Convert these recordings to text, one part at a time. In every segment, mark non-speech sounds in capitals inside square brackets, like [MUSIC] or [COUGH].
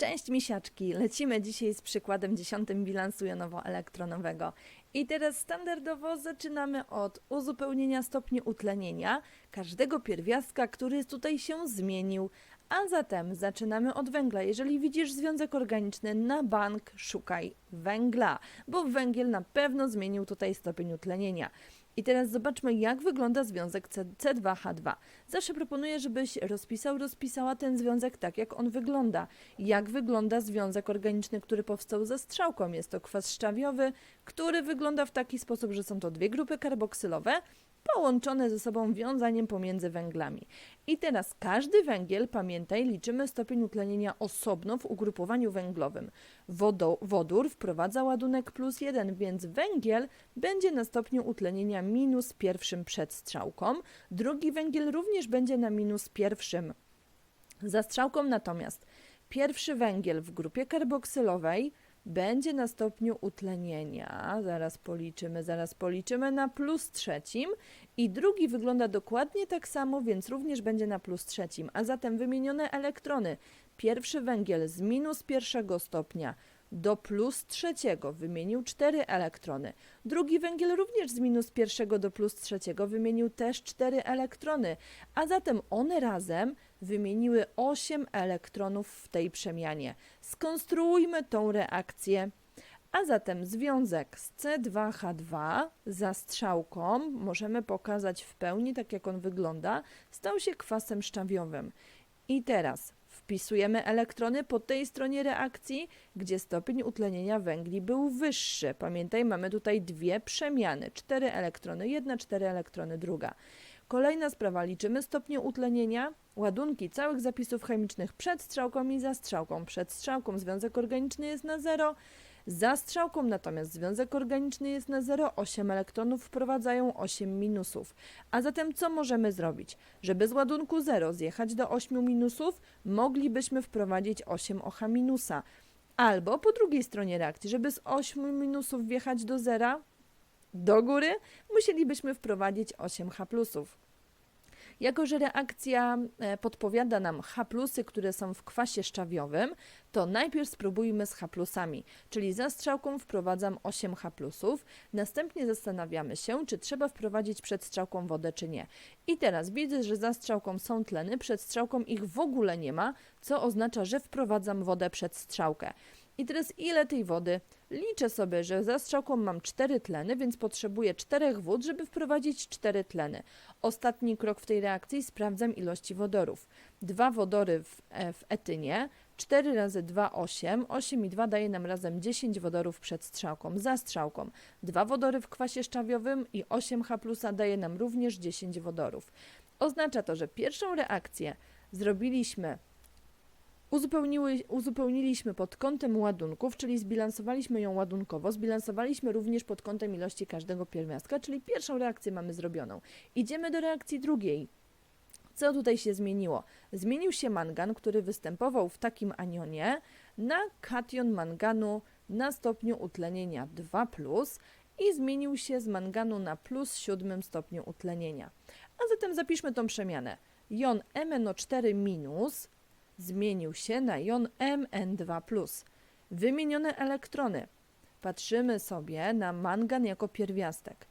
Cześć misiaczki! Lecimy dzisiaj z przykładem dziesiątym bilansu jonowo-elektronowego. I teraz standardowo zaczynamy od uzupełnienia stopni utlenienia każdego pierwiastka, który tutaj się zmienił. A zatem zaczynamy od węgla. Jeżeli widzisz związek organiczny na bank, szukaj węgla, bo węgiel na pewno zmienił tutaj stopień utlenienia. I teraz zobaczmy, jak wygląda związek C- C2H2. Zawsze proponuję, żebyś rozpisał, rozpisała ten związek tak, jak on wygląda. Jak wygląda związek organiczny, który powstał ze strzałką? Jest to kwas szczawiowy, który wygląda w taki sposób, że są to dwie grupy karboksylowe, połączone ze sobą wiązaniem pomiędzy węglami. I teraz każdy węgiel, pamiętaj, liczymy stopień utlenienia osobno w ugrupowaniu węglowym. Wodo, wodór wprowadza ładunek plus jeden, więc węgiel będzie na stopniu utlenienia minus pierwszym przed strzałką. Drugi węgiel również będzie na minus pierwszym za strzałką natomiast pierwszy węgiel w grupie karboksylowej będzie na stopniu utlenienia, zaraz policzymy, zaraz policzymy na plus trzecim. I drugi wygląda dokładnie tak samo, więc również będzie na plus trzecim, a zatem wymienione elektrony, pierwszy węgiel z minus pierwszego stopnia do plus trzeciego. Wymienił cztery elektrony, drugi węgiel również z minus pierwszego do plus trzeciego. Wymienił też cztery elektrony, a zatem one razem wymieniły 8 elektronów w tej przemianie. Skonstruujmy tą reakcję. A zatem związek z C2H2 za strzałką możemy pokazać w pełni, tak jak on wygląda, stał się kwasem szczawiowym. I teraz wpisujemy elektrony po tej stronie reakcji, gdzie stopień utlenienia węgli był wyższy. Pamiętaj, mamy tutaj dwie przemiany: cztery elektrony, jedna, cztery elektrony, druga. Kolejna sprawa, liczymy stopnie utlenienia, ładunki całych zapisów chemicznych przed strzałką i za strzałką. Przed strzałką związek organiczny jest na 0, za strzałką natomiast związek organiczny jest na 0, 8 elektronów wprowadzają 8 minusów. A zatem co możemy zrobić? Żeby z ładunku 0 zjechać do 8 minusów, moglibyśmy wprowadzić 8 OH minusa. Albo po drugiej stronie reakcji, żeby z 8 minusów wjechać do zera, do góry, musielibyśmy wprowadzić 8 H. Jako, że reakcja e, podpowiada nam H które są w kwasie szczawiowym, to najpierw spróbujmy z H czyli za strzałką wprowadzam 8 H następnie zastanawiamy się, czy trzeba wprowadzić przed strzałką wodę, czy nie. I teraz widzę, że za strzałką są tleny, przed strzałką ich w ogóle nie ma, co oznacza, że wprowadzam wodę przed strzałkę. I teraz ile tej wody? Liczę sobie, że za strzałką mam 4 tleny, więc potrzebuję 4 wód, żeby wprowadzić 4 tleny. Ostatni krok w tej reakcji sprawdzam ilości wodorów. Dwa wodory w, e, w etynie, 4 razy 2 8, 8 i 2 daje nam razem 10 wodorów przed strzałką, za strzałką. Dwa wodory w kwasie szczawiowym i 8H plusa daje nam również 10 wodorów. Oznacza to, że pierwszą reakcję zrobiliśmy Uzupełniły, uzupełniliśmy pod kątem ładunków, czyli zbilansowaliśmy ją ładunkowo, zbilansowaliśmy również pod kątem ilości każdego pierwiastka, czyli pierwszą reakcję mamy zrobioną. Idziemy do reakcji drugiej. Co tutaj się zmieniło? Zmienił się mangan, który występował w takim anionie, na kation manganu na stopniu utlenienia 2 i zmienił się z manganu na plus siódmym stopniu utlenienia. A zatem zapiszmy tą przemianę. Jon MnO4 minus zmienił się na jon Mn2+. Wymienione elektrony. Patrzymy sobie na mangan jako pierwiastek.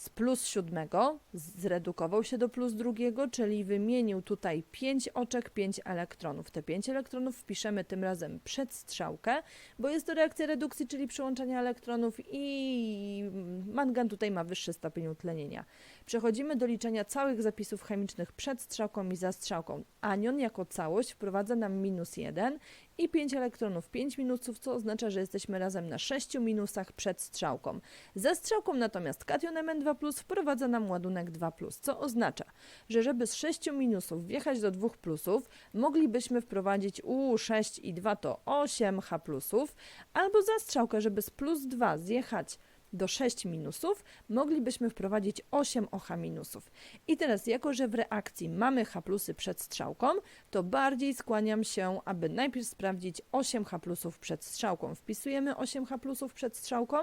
Z plus siódmego zredukował się do plus drugiego, czyli wymienił tutaj 5 oczek, 5 elektronów. Te 5 elektronów wpiszemy tym razem przed strzałkę, bo jest to reakcja redukcji, czyli przyłączania elektronów i mangan tutaj ma wyższy stopień utlenienia. Przechodzimy do liczenia całych zapisów chemicznych przed strzałką i za strzałką. Anion jako całość wprowadza nam minus 1 i 5 elektronów 5 minusów, co oznacza, że jesteśmy razem na 6 minusach przed strzałką. Za strzałką natomiast kation Mn2 wprowadza nam ładunek 2, co oznacza, że żeby z 6 minusów wjechać do 2 plusów, moglibyśmy wprowadzić u 6 i 2 to 8 H plusów, albo za strzałkę, żeby z plus 2 zjechać do 6 minusów, moglibyśmy wprowadzić 8 OH minusów. I teraz, jako że w reakcji mamy H plusy przed strzałką, to bardziej skłaniam się, aby najpierw sprawdzić 8 H plusów przed strzałką. Wpisujemy 8 H plusów przed strzałką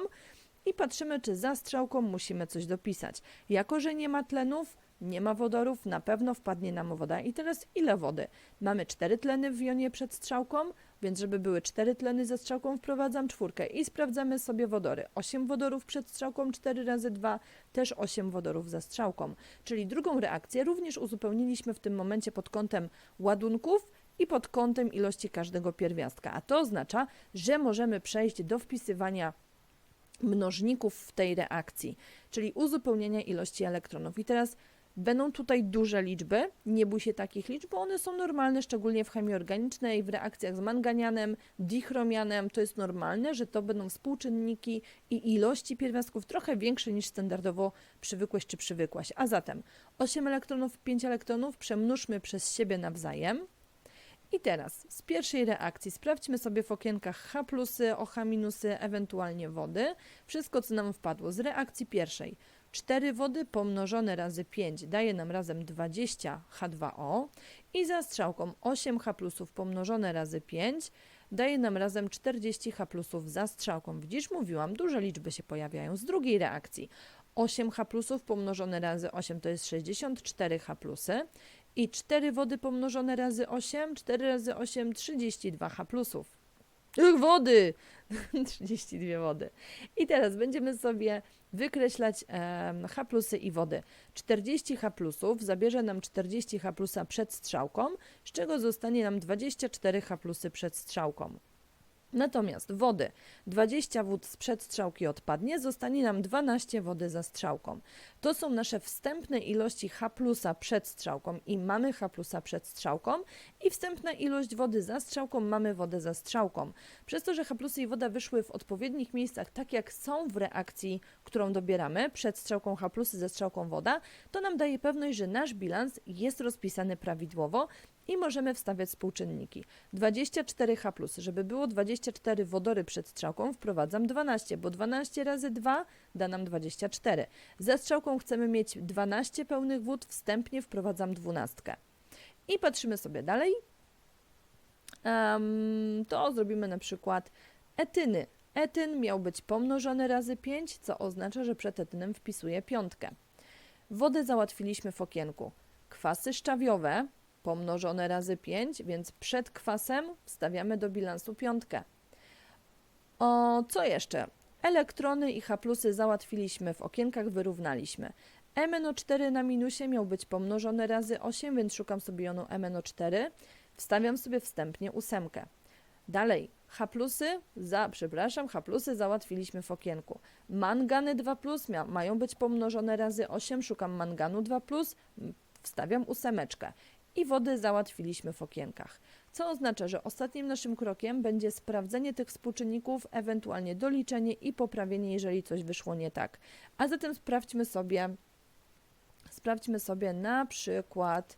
i patrzymy, czy za strzałką musimy coś dopisać. Jako, że nie ma tlenów, nie ma wodorów, na pewno wpadnie nam woda. I teraz ile wody? Mamy cztery tleny w jonie przed strzałką, więc żeby były cztery tleny ze strzałką, wprowadzam czwórkę i sprawdzamy sobie wodory. 8 wodorów przed strzałką, 4 razy 2, też 8 wodorów za strzałką. Czyli drugą reakcję również uzupełniliśmy w tym momencie pod kątem ładunków i pod kątem ilości każdego pierwiastka. A to oznacza, że możemy przejść do wpisywania mnożników w tej reakcji, czyli uzupełnienia ilości elektronów. I teraz będą tutaj duże liczby, nie bój się takich liczb, bo one są normalne, szczególnie w chemii organicznej, w reakcjach z manganianem, dichromianem, to jest normalne, że to będą współczynniki i ilości pierwiastków trochę większe niż standardowo przywykłeś czy przywykłaś. A zatem 8 elektronów, 5 elektronów przemnóżmy przez siebie nawzajem. I teraz z pierwszej reakcji sprawdźmy sobie w okienkach H plusy, OH minusy, ewentualnie wody. Wszystko, co nam wpadło z reakcji pierwszej. 4 wody pomnożone razy 5 daje nam razem 20 H2O i za strzałką 8 H plusów pomnożone razy 5 daje nam razem 40 H plusów za strzałką. Widzisz, mówiłam, duże liczby się pojawiają z drugiej reakcji. 8 H plusów pomnożone razy 8 to jest 64 H plusy i 4 wody pomnożone razy 8, 4 razy 8, 32 H plusów. Wody! [LAUGHS] 32 wody. I teraz będziemy sobie wykreślać H plusy i wody. 40 H plusów zabierze nam 40 H plusa przed strzałką, z czego zostanie nam 24 H plusy przed strzałką. Natomiast wody 20 wód sprzed strzałki odpadnie, zostanie nam 12 wody za strzałką. To są nasze wstępne ilości H plusa przed strzałką i mamy H plusa przed strzałką i wstępna ilość wody za strzałką mamy wodę za strzałką. Przez to, że H plusy i woda wyszły w odpowiednich miejscach, tak jak są w reakcji, którą dobieramy, przed strzałką H plusy ze strzałką woda, to nam daje pewność, że nasz bilans jest rozpisany prawidłowo i możemy wstawiać współczynniki. 24 H+, żeby było 24 wodory przed strzałką, wprowadzam 12, bo 12 razy 2 da nam 24. Za strzałką chcemy mieć 12 pełnych wód, wstępnie wprowadzam 12. I patrzymy sobie dalej. Em, to zrobimy na przykład etyny. Etyn miał być pomnożony razy 5, co oznacza, że przed etynem wpisuję piątkę. Wodę załatwiliśmy w okienku. Kwasy szczawiowe pomnożone razy 5, więc przed kwasem wstawiamy do bilansu piątkę. O, co jeszcze? Elektrony i H plusy załatwiliśmy, w okienkach wyrównaliśmy. MNO4 na minusie miał być pomnożone razy 8, więc szukam sobie jonu MNO4. Wstawiam sobie wstępnie ósemkę. Dalej, H plusy, za, przepraszam, H plusy załatwiliśmy w okienku. Mangany 2 plus mają być pomnożone razy 8, szukam manganu 2 plus, wstawiam ósemeczkę. I wody załatwiliśmy w okienkach. Co oznacza, że ostatnim naszym krokiem będzie sprawdzenie tych współczynników, ewentualnie doliczenie i poprawienie, jeżeli coś wyszło nie tak. A zatem sprawdźmy sobie, sprawdźmy sobie na przykład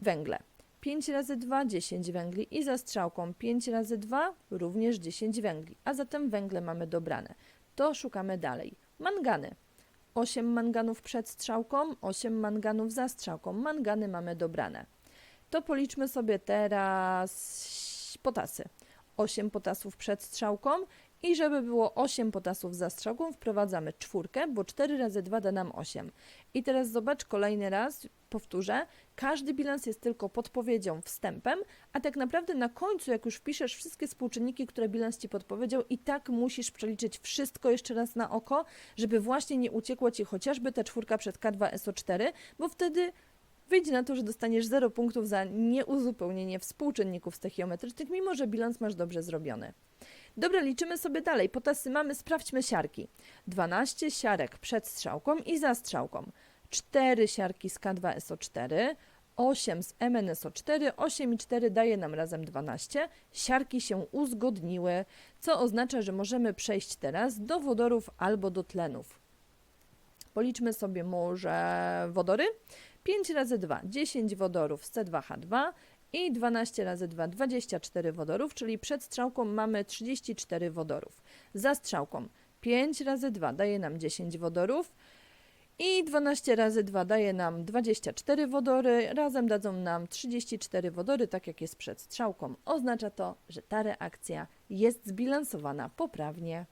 węgle. 5 razy 2, 10 węgli i za strzałką 5 razy 2, również 10 węgli. A zatem węgle mamy dobrane. To szukamy dalej. Mangany. 8 manganów przed strzałką, 8 manganów za strzałką. Mangany mamy dobrane. To policzmy sobie teraz potasy. 8 potasów przed strzałką i żeby było 8 potasów za strzałką, wprowadzamy czwórkę, bo 4 razy 2 da nam 8. I teraz zobacz kolejny raz, powtórzę, każdy bilans jest tylko podpowiedzią, wstępem, a tak naprawdę na końcu, jak już wpiszesz wszystkie współczynniki, które bilans Ci podpowiedział, i tak musisz przeliczyć wszystko jeszcze raz na oko, żeby właśnie nie uciekło Ci chociażby ta czwórka przed K2SO4, bo wtedy Wyjdzie na to, że dostaniesz 0 punktów za nieuzupełnienie współczynników stachiometrycznych, mimo że bilans masz dobrze zrobiony. Dobra, liczymy sobie dalej. Potasy mamy, sprawdźmy siarki. 12 siarek przed strzałką i za strzałką. 4 siarki z K2SO4, 8 z MNSO4, 8 i 4 daje nam razem 12. Siarki się uzgodniły, co oznacza, że możemy przejść teraz do wodorów albo do tlenów. Policzmy sobie może wodory. 5 razy 2, 10 wodorów z C2H2 i 12 razy 2, 24 wodorów, czyli przed strzałką mamy 34 wodorów. Za strzałką 5 razy 2 daje nam 10 wodorów i 12 razy 2 daje nam 24 wodory. Razem dadzą nam 34 wodory, tak jak jest przed strzałką. Oznacza to, że ta reakcja jest zbilansowana poprawnie.